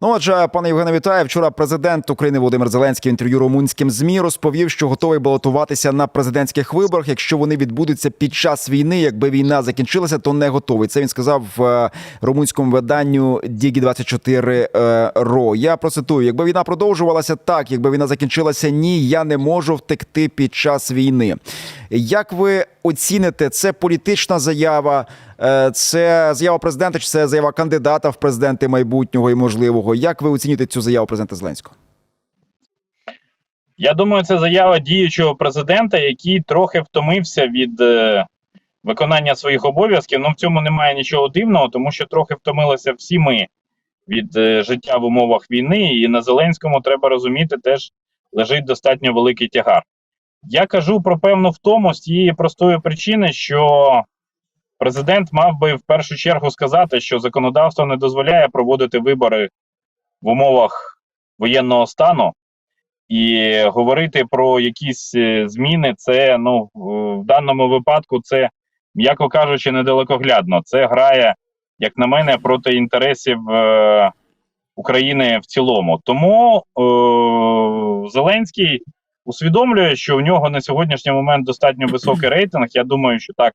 Ну, отже, пане Євгене, вітаю. Вчора президент України Володимир Зеленський в інтерв'ю румунським змі розповів, що готовий балотуватися на президентських виборах, якщо вони відбудуться під час війни. Якби війна закінчилася, то не готовий. Це він сказав в е, румунському виданню Дігі 24 е, ро. Я процитую: якби війна продовжувалася так, якби війна закінчилася, ні, я не можу втекти під час війни. Як ви оціните це політична заява? Е, Це заява президента, чи це заява кандидата в президенти майбутнього і можливого? Як ви оцінюєте цю заяву президента Зеленського? Я думаю, це заява діючого президента, який трохи втомився від е, виконання своїх обов'язків. Ну в цьому немає нічого дивного, тому що трохи втомилися всі ми від е, життя в умовах війни, і на Зеленському треба розуміти, теж лежить достатньо великий тягар. Я кажу про певну втому з тієї простої причини, що президент мав би в першу чергу сказати, що законодавство не дозволяє проводити вибори в умовах воєнного стану. І говорити про якісь е, зміни, це ну в даному випадку, це, м'яко кажучи, недалекоглядно. Це грає, як на мене, проти інтересів е, України в цілому. Тому е, Зеленський усвідомлює, що в нього на сьогоднішній момент достатньо високий рейтинг. Я думаю, що так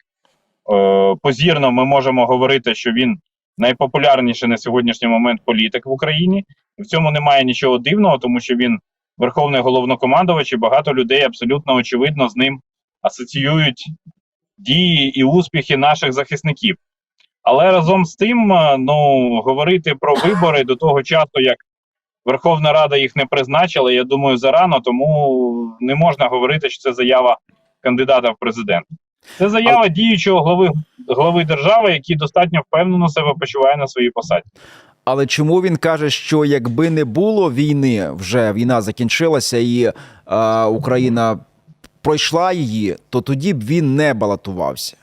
е, позірно ми можемо говорити, що він найпопулярніший на сьогоднішній момент політик в Україні. І в цьому немає нічого дивного, тому що він верховний головнокомандувач, і багато людей абсолютно очевидно з ним асоціюють дії і успіхи наших захисників. Але разом з тим, е, ну говорити про вибори до того часу, як Верховна Рада їх не призначила, я думаю, зарано, тому не можна говорити, що це заява кандидата в президенти. Це заява діючого глави, глави держави, який достатньо впевнено себе почуває на своїй посаді. Але чому він каже, що якби не було війни, вже війна закінчилася і е, Україна пройшла її, то тоді б він не балотувався?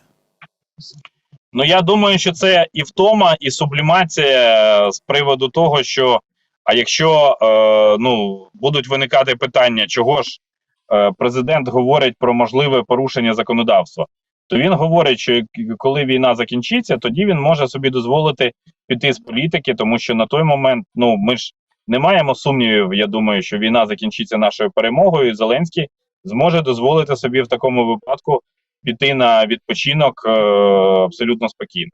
Ну я думаю, що це і втома, і сублімація з приводу того, що а якщо е, ну будуть виникати питання, чого ж е, президент говорить про можливе порушення законодавства, то він говорить, що коли війна закінчиться, тоді він може собі дозволити піти з політики, тому що на той момент ну ми ж не маємо сумнівів. Я думаю, що війна закінчиться нашою перемогою, і Зеленський зможе дозволити собі в такому випадку піти на відпочинок е, абсолютно спокійно.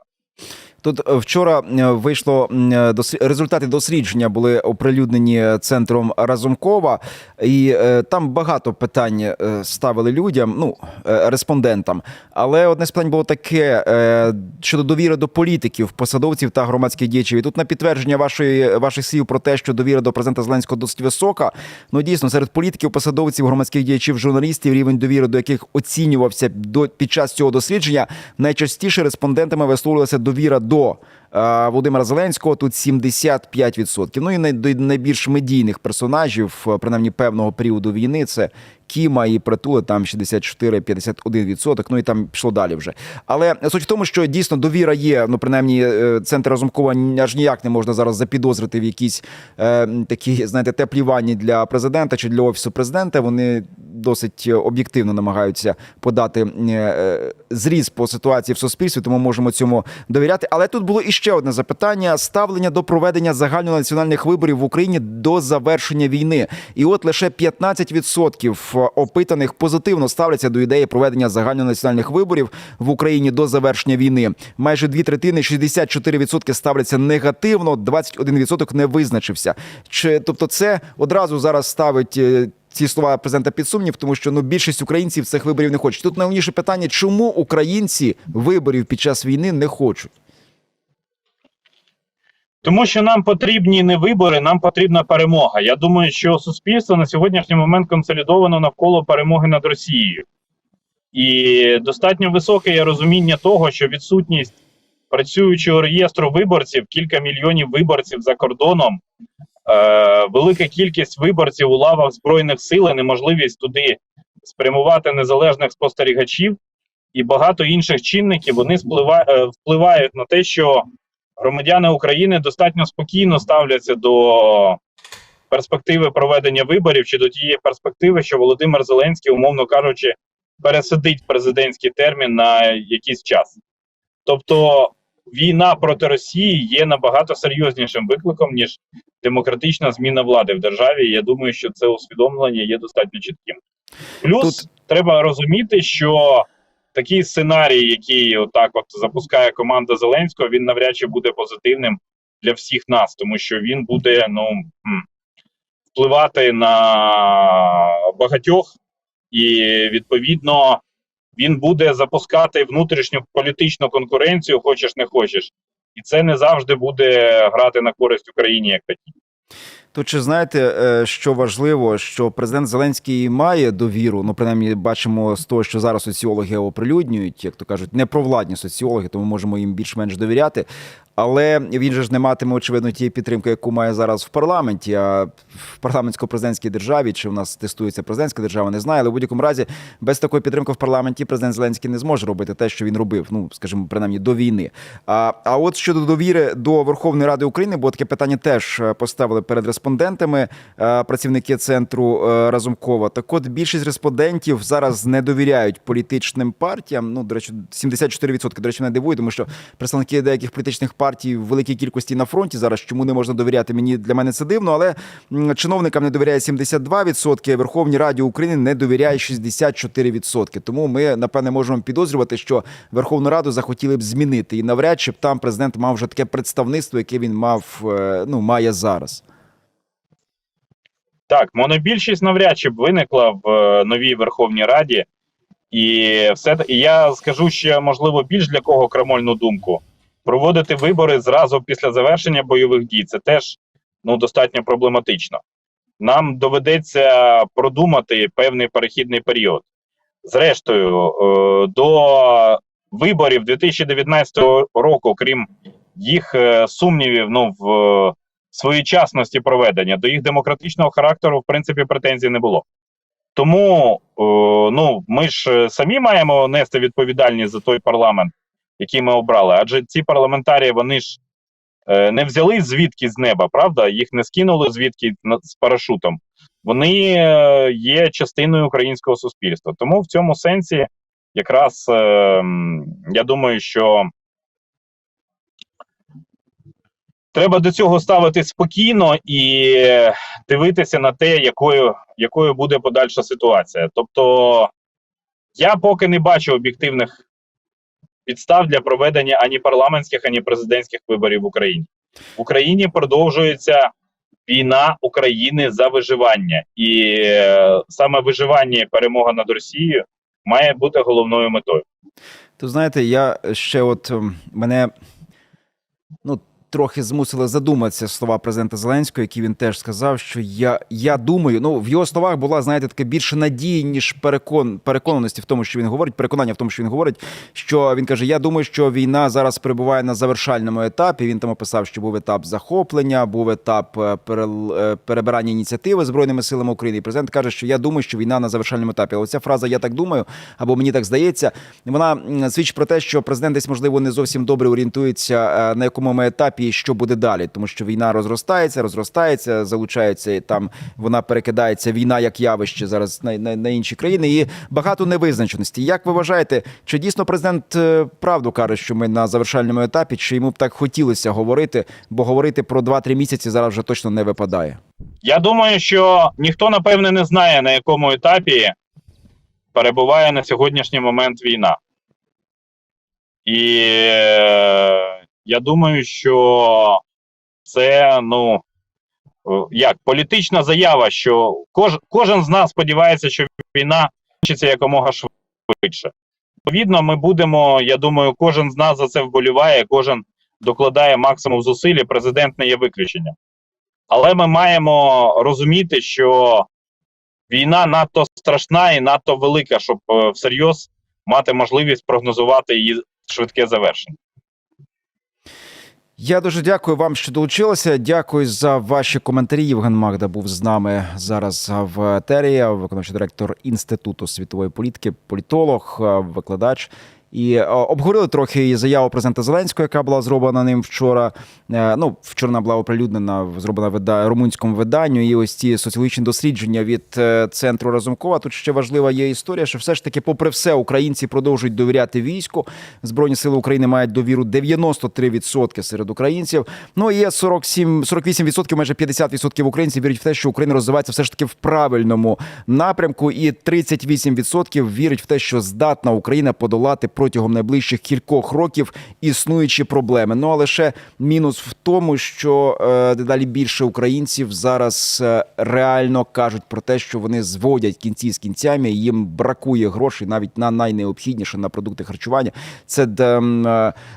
Тут е, вчора е, вийшло е, результати дослідження були оприлюднені центром Разумкова, і там багато питань ставили людям, ну респондентам. Але одне з питань було таке щодо довіри до політиків, посадовців та громадських діячів. І тут на підтвердження вашої ваших слів про те, що довіра до президента Зеленського досить висока. Ну дійсно, серед політиків, посадовців, громадських діячів, журналістів, рівень довіри до яких оцінювався до під час цього дослідження, найчастіше респондентами висловлювалася довіра до е, Володимира Зеленського. Тут 75%. Ну і найбільш медійних персонажів, е, принаймні певного періоду війни, це Кіма і Притули, там 64-51%, ну і там пішло далі вже. Але суть в тому, що дійсно довіра є. Ну, принаймні, е, центр Разумкова аж ніяк не можна зараз запідозрити в якісь е, такі, знаєте, теплі ванні для президента чи для офісу президента. Вони досить е, об'єктивно намагаються подати е, е, зріз по ситуації в суспільстві, тому можемо цьому довіряти. Але тут було іще одне запитання: ставлення до проведення загальнонаціональних виборів в Україні до завершення війни. І от лише 15% опитаних позитивно ставляться до ідеї проведення загальнонаціональних виборів в Україні до завершення війни. Майже дві третини, 64% ставляться негативно, 21% не визначився. Чи тобто, це одразу зараз ставить. Ці слова президента під сумнів, тому що ну більшість українців цих виборів не хочуть. Тут найголовніше питання, чому українці виборів під час війни не хочуть? Тому що нам потрібні не вибори, нам потрібна перемога. Я думаю, що суспільство на сьогоднішній момент консолідовано навколо перемоги над Росією. І достатньо високе є розуміння того, що відсутність працюючого реєстру виборців, кілька мільйонів виборців за кордоном, велика кількість виборців у лавах Збройних сил, і неможливість туди спрямувати незалежних спостерігачів і багато інших чинників, вони е, впливають на те, що громадяни України достатньо спокійно ставляться до перспективи проведення виборів чи до тієї перспективи, що Володимир Зеленський, умовно кажучи, пересидить президентський термін на якийсь час. Тобто війна проти Росії є набагато серйознішим викликом, ніж демократична зміна влади в державі. Я думаю, що це усвідомлення є достатньо чітким. Плюс Тут- треба розуміти, що такий сценарій, який отак от запускає команда Зеленського, він навряд чи буде позитивним для всіх нас, тому що він буде ну впливати на багатьох, і відповідно він буде запускати внутрішню політичну конкуренцію, хочеш не хочеш, і це не завжди буде грати на користь Україні як такій. То чи знаєте, е, що важливо, що президент Зеленський має довіру? Ну, принаймні, бачимо з того, що зараз соціологи оприлюднюють, як то кажуть, непровладні соціологи, тому можемо їм більш-менш довіряти. Але він же ж не матиме очевидно тієї підтримки, яку має зараз в парламенті. А в парламентсько-президентській державі, чи в нас тестується президентська держава, не знаю. Але в будь-якому разі без такої підтримки в парламенті президент Зеленський не зможе робити те, що він робив. Ну скажімо, принаймні до війни. А, а от щодо довіри до Верховної Ради України, бо таке питання теж е, поставили перед респондентами е, працівники центру е, Разумкова. Так, от більшість респондентів зараз не довіряють політичним партіям. Ну, до речі, 74%, до речі, мене дивує, тому що представники деяких політичних партій в великій кількості на фронті зараз. Чому не можна довіряти? Мені для мене це дивно, але чиновникам не довіряє 72%, Верховній Раді України не довіряє 64%. Тому ми напевне можемо підозрювати, що Верховну Раду захотіли б змінити, і навряд чи б там президент мав вже таке представництво, яке він мав е, ну має зараз. Так, монобільшість навряд чи б виникла в е, новій Верховній Раді, і все я скажу ще можливо більш для кого крамольну думку. Проводити вибори зразу після завершення бойових дій це теж ну достатньо проблематично. Нам доведеться продумати певний перехідний період. Зрештою, е, до виборів 2019 року, крім їх е, сумнівів, ну в своєчасності проведення, до їх демократичного характеру, в принципі, претензій не було. Тому е, ну, ми ж е, самі маємо нести відповідальність за той парламент, який ми обрали. Адже ці парламентарії вони ж е, не взяли звідки з неба, правда? Їх не скинули звідки з парашутом. Вони є частиною українського суспільства. Тому в цьому сенсі, якраз я думаю, що треба до цього ставити спокійно і дивитися на те, якою, якою буде подальша ситуація. Тобто, я поки не бачу об'єктивних підстав для проведення ані парламентських, ані президентських виборів в Україні. В Україні продовжується війна України за виживання, і е, саме виживання і перемога над Росією має бути головною метою. То знаєте, я ще от ем, мене ну. Трохи змусили задуматися слова президента Зеленського, які він теж сказав, що я, я думаю, ну в його словах була знаєте таке більше надії, ніж перекон, переконаності в тому, що він говорить, переконання в тому, що він говорить. Що він каже: Я думаю, що війна зараз перебуває на завершальному етапі. Він там описав, що був етап захоплення, був етап е, е, перебирання ініціативи збройними силами України. І президент каже, що я думаю, що війна на завершальному етапі. Але ця фраза Я так думаю, або мені так здається. Вона свідчить про те, що президент десь можливо не зовсім добре орієнтується е, на якому ми етапі і що буде далі, тому що війна розростається, розростається, залучається там. Вона перекидається війна як явище зараз на, на, на інші країни. І багато невизначеності. Як ви вважаєте, чи дійсно президент е, правду каже, що ми на завершальному етапі, чи йому б так хотілося говорити? Бо говорити про 2-3 місяці зараз вже точно не випадає. Я думаю, що ніхто напевне не знає, на якому етапі перебуває на сьогоднішній момент війна. І е, я думаю, що це, ну, е, як політична заява, що кож, кожен з нас сподівається, що війна закінчиться якомога швидше. Відповідно, ми будемо, я думаю, кожен з нас за це вболіває, кожен докладає максимум зусиль, президент не є виключенням. Але ми маємо розуміти, що війна надто страшна і надто велика, щоб е, всерйоз мати можливість прогнозувати її швидке завершення. Я дуже дякую вам, що долучилися. Дякую за ваші коментарі. Євген Магда був з нами зараз в етері, виконавчий директор інституту світової політики, політолог, викладач І е, обговорили трохи заяву президента Зеленського, яка була зроблена ним вчора. Е, Ну, вчора вона була оприлюднена, зроблена вида румунському виданню. І ось ці соціологічні дослідження від е, центру Разумкова. Тут ще важлива є історія, що все ж таки, попри все, українці продовжують довіряти війську. Збройні сили України мають довіру 93% серед українців. Ну і є 47, 48%, майже 50% українців вірять в те, що Україна розвивається все ж таки в правильному напрямку, і 38% вірять в те, що здатна Україна подолати протягом найближчих кількох років існуючі проблеми. Ну а лише мінус в тому, що е, дедалі більше українців зараз е, реально кажуть про те, що вони зводять кінці з кінцями. Їм бракує грошей навіть на найнеобхідніше на продукти харчування. Це ем,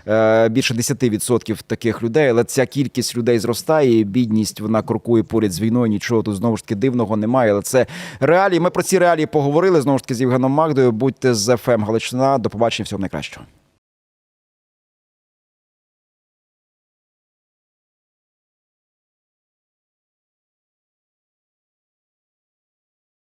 е, більше 10% таких людей, але ця кількість людей зростає. і Бідність вона крокує поряд з війною. Нічого тут знову ж таки дивного немає. Але це реалії. Ми про ці реалії поговорили знову ж таки з Євгеном Магдою. Будьте з ФМ Галичина. До побачення. Всього найкращого.